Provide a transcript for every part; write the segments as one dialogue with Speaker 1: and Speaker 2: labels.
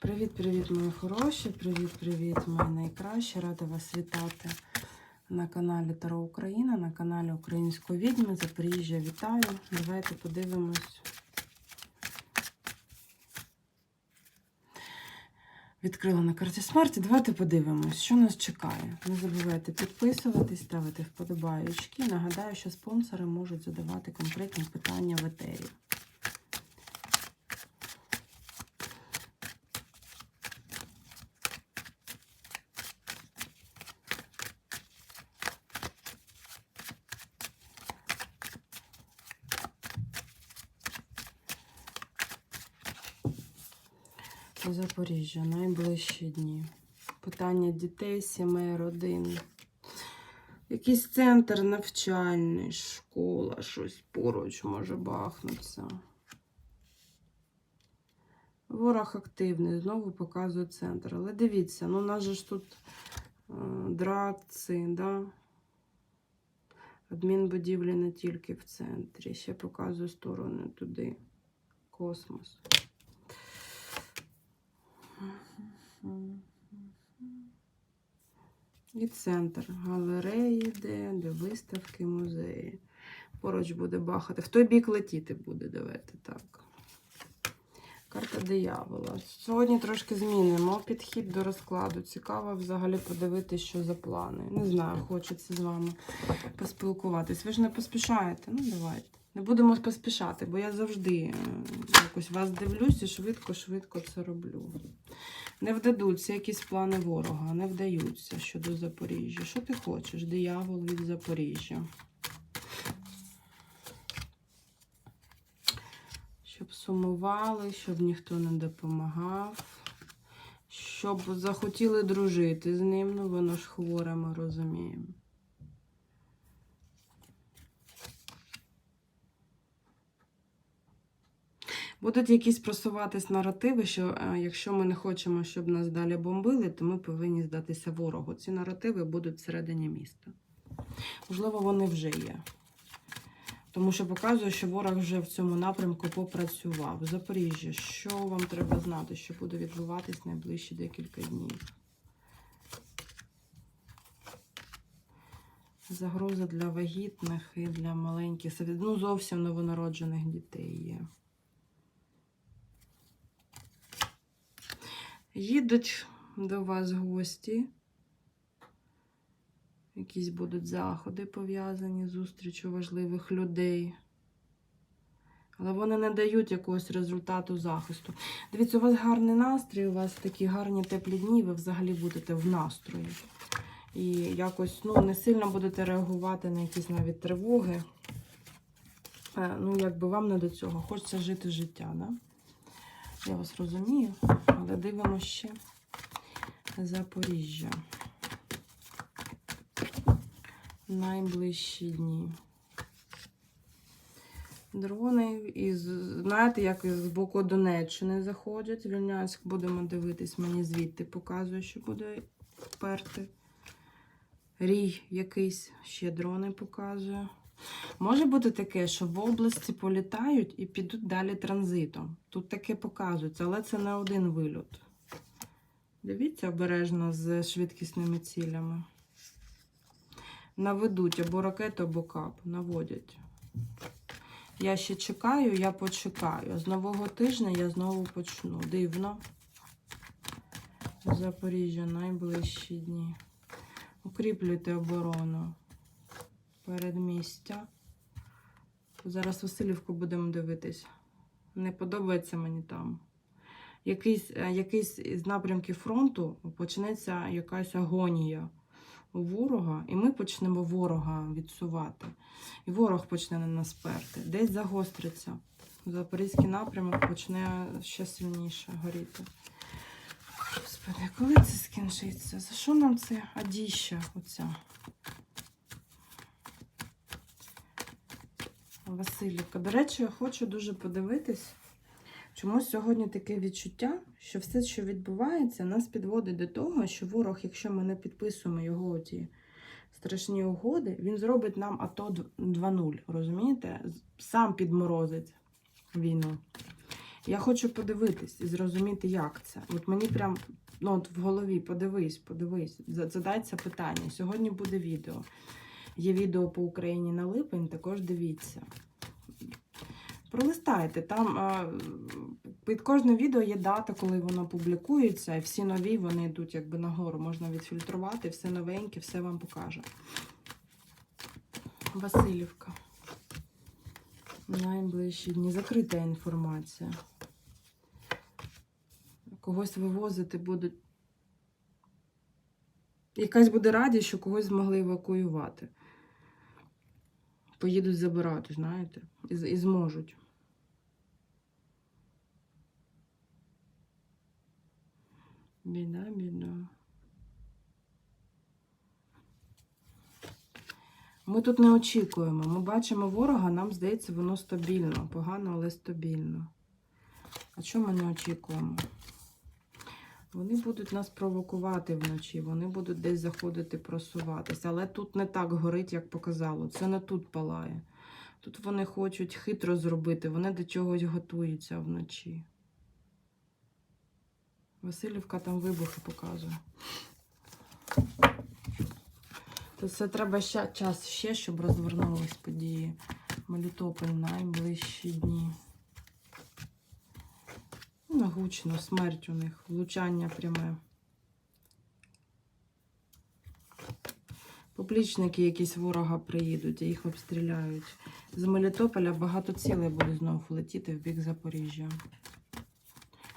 Speaker 1: Привіт-привіт, мої хороші! Привіт-привіт, мої найкращі! Рада вас вітати на каналі Таро Україна, на каналі Української відьми. Запоріжжя вітаю. Давайте подивимось. Відкрила на карті смерті. Давайте подивимось, що нас чекає. Не забувайте підписуватись, ставити вподобаючки. Нагадаю, що спонсори можуть задавати конкретні питання в етері. Запоріжжя, найближчі дні. Питання дітей, сімей, родин. Якийсь центр навчальний, школа, щось поруч може бахнутися. Ворог активний, знову показує центр. Але дивіться, ну у нас же ж тут е, драци, да? Адмінбудівлі не тільки в центрі. Ще показую сторони туди. Космос. І центр галереї, де, де виставки, музеї. Поруч буде бахати. В той бік летіти буде, давайте так. Карта диявола. Сьогодні трошки змінимо підхід до розкладу. Цікаво взагалі подивитися, що за плани. Не знаю, хочеться з вами поспілкуватись. Ви ж не поспішаєте? Ну, давайте. Не будемо поспішати, бо я завжди е, якось вас дивлюсь і швидко-швидко це роблю. Не вдадуться якісь плани ворога, не вдаються щодо Запоріжжя. Що ти хочеш? Диявол від Запоріжжя. Щоб сумували, щоб ніхто не допомагав, щоб захотіли дружити з ним, ну воно ж хворе, ми розуміємо. Будуть якісь просуватись наративи, що е, якщо ми не хочемо, щоб нас далі бомбили, то ми повинні здатися ворогу. Ці наративи будуть всередині міста. Можливо, вони вже є. Тому що показує, що ворог вже в цьому напрямку попрацював. Запоріжжя, що вам треба знати, що буде відбуватись найближчі декілька днів? Загроза для вагітних і для маленьких, ну зовсім новонароджених дітей є. Їдуть до вас гості. Якісь будуть заходи пов'язані з зустрічю важливих людей. Але вони не дають якогось результату захисту. Дивіться, у вас гарний настрій, у вас такі гарні теплі дні, ви взагалі будете в настрої. І якось ну, не сильно будете реагувати на якісь навіть тривоги. Е, Ну, якби вам не до цього. Хочеться жити життя, да? Я вас розумію, але дивимося ще Запоріжжя. Найближчі дні. Дрони із, знаєте, як з боку Донеччини заходять. Вільнянськ будемо дивитись, мені звідти показує, що буде вперти. Рій якийсь, ще дрони показує. Може бути таке, що в області політають і підуть далі транзитом. Тут таке показується, але це не один вильот. Дивіться обережно з швидкісними цілями. Наведуть або ракету, або кап. Наводять. Я ще чекаю, я почекаю. З нового тижня я знову почну. Дивно. Запоріжжя найближчі дні. Укріплюйте оборону передмістя. Зараз Васильівку будемо дивитись. Не подобається мені там. Якийсь, е, якийсь з напрямків фронту почнеться якась агонія у ворога, і ми почнемо ворога відсувати. І ворог почне на нас перти. Десь загостриться. Запорізький напрямок почне ще сильніше горіти. Господи, коли це скінчиться? За що нам це адіща оця? Васильівка. До речі, я хочу дуже подивитись, чому сьогодні таке відчуття, що все, що відбувається, нас підводить до того, що ворог, якщо ми не підписуємо його ті страшні угоди, він зробить нам АТО 2.0, розумієте? Сам підморозить війну. Я хочу подивитись і зрозуміти, як це. От мені прям ну, от в голові подивись, подивись, за- задай це питання. Сьогодні буде відео. Є відео по Україні на липень, також дивіться. Пролистайте, там під кожним відео є дата, коли воно публікується, і всі нові вони йдуть якби нагору. Можна відфільтрувати, все новеньке, все вам покаже. Васильівка. Найближчі дні. Закрита інформація. Когось вивозити будуть. Якась буде радість, що когось змогли евакуювати. Поїдуть забирати, знаєте, і, і зможуть. Біда, біда. Ми тут не очікуємо. Ми бачимо ворога, нам здається, воно стабільно. Погано, але стабільно. А чого ми не очікуємо? Вони будуть нас провокувати вночі, вони будуть десь заходити просуватися. Але тут не так горить, як показало. Це не тут палає. Тут вони хочуть хитро зробити, вони до чогось готуються вночі. Васильівка там вибухи показує. То це треба ще, час ще, щоб розвернулись події. Мелітополь найближчі дні. Гучно, смерть у них, влучання пряме. Поплічники якісь ворога приїдуть, їх обстріляють. З Мелітополя багато цілей буде знову летіти в бік Запоріжжя.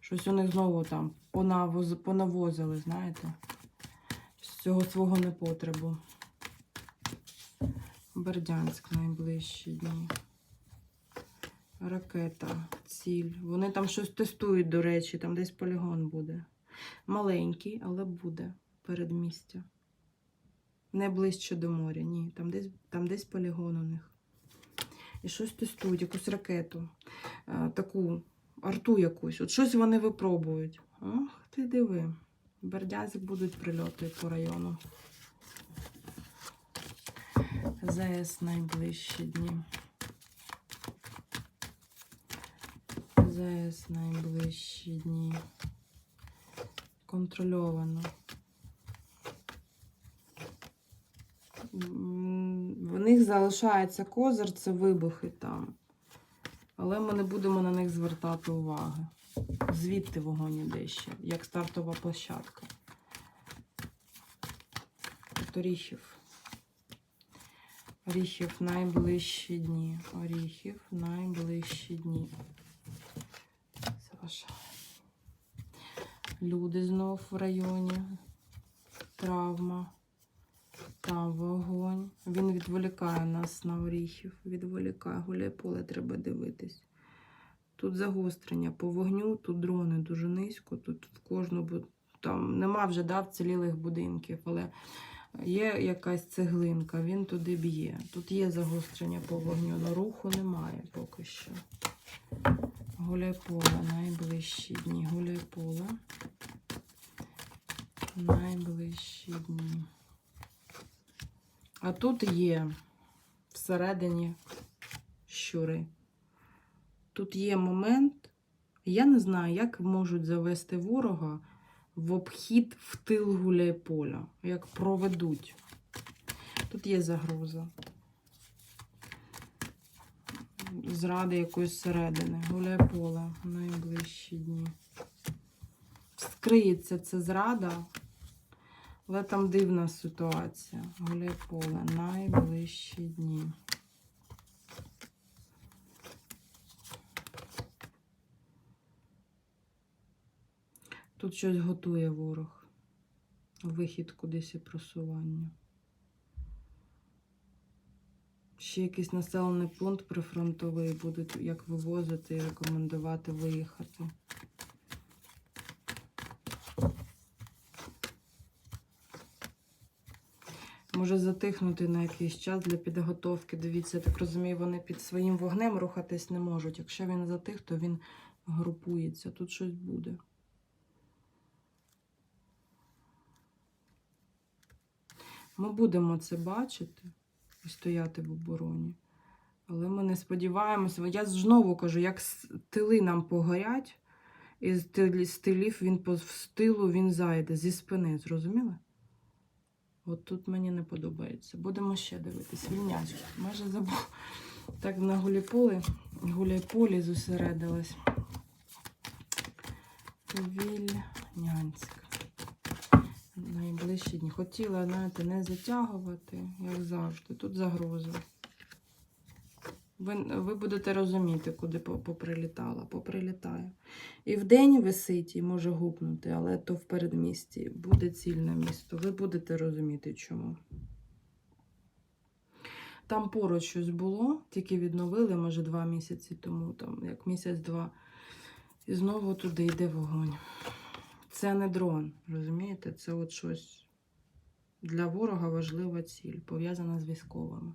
Speaker 1: Щось у них знову там понавоз, понавозили, знаєте, з цього свого непотребу. Бердянськ найближчі дні. Ракета, ціль. Вони там щось тестують, до речі, там десь полігон буде. Маленький, але буде передмістя. Не ближче до моря, ні. Там десь, там десь полігон у них. І щось тестують, якусь ракету, е, таку арту якусь. От щось вони випробують. Ох, ти диви. Бердянськ будуть прильоти по району. ЗС найближчі дні. ЗС найближчі дні. Контрольовано. В них залишається козир, це вибухи там. Але ми не будемо на них звертати уваги. Звідти вогонь іде ще, як стартова площадка. От Оріхів. Оріхів найближчі дні. Оріхів найближчі дні. Заважає. Люди знов в районі. Травма. Там вогонь. Він відволікає нас на оріхів. Відволікає. Гуляє поле треба дивитись. Тут загострення по вогню, тут дрони дуже низько, тут в кожну там нема вже да, вцілілих будинків, але є якась цеглинка, він туди б'є. Тут є загострення по вогню, але руху немає поки що. Гуляйполе, найближчі дні. Гуляйполе. Найближчі дні. А тут є всередині щури. Тут є момент, я не знаю, як можуть завести ворога в обхід в тил гуляйполя, як проведуть. Тут є загроза. Зради якоїсь середини. Гуляйполе найближчі дні. Скриється це зрада, але там дивна ситуація. Гуляйполе найближчі дні. Тут щось готує ворог. Вихід кудись і просування. Ще якийсь населений пункт прифронтовий будуть як вивозити і рекомендувати виїхати. Може затихнути на якийсь час для підготовки. Дивіться, я так розумію, вони під своїм вогнем рухатись не можуть. Якщо він затих, то він групується. Тут щось буде. Ми будемо це бачити стояти в обороні. Але ми не сподіваємося. Я знову кажу, як тили нам погорять, і з тилі- тилів він по з тилу він зайде зі спини, зрозуміли? От тут мені не подобається. Будемо ще дивитись. Вільнянськ. Майже забув. Так на гуляйполі, гуляйполі зосередилась. Вільнянськ. Найближчі дні. Хотіла, знаєте, не затягувати, як завжди. Тут загроза. Ви, ви будете розуміти, куди поприлітала. Поприлітає. І вдень висить і може гупнути, але то в передмісті. Буде цільне місто. Ви будете розуміти, чому. Там поруч щось було, тільки відновили, може, два місяці тому, там, як місяць-два. І знову туди йде вогонь. Це не дрон, розумієте? Це от щось для ворога важлива ціль, пов'язана з військовими.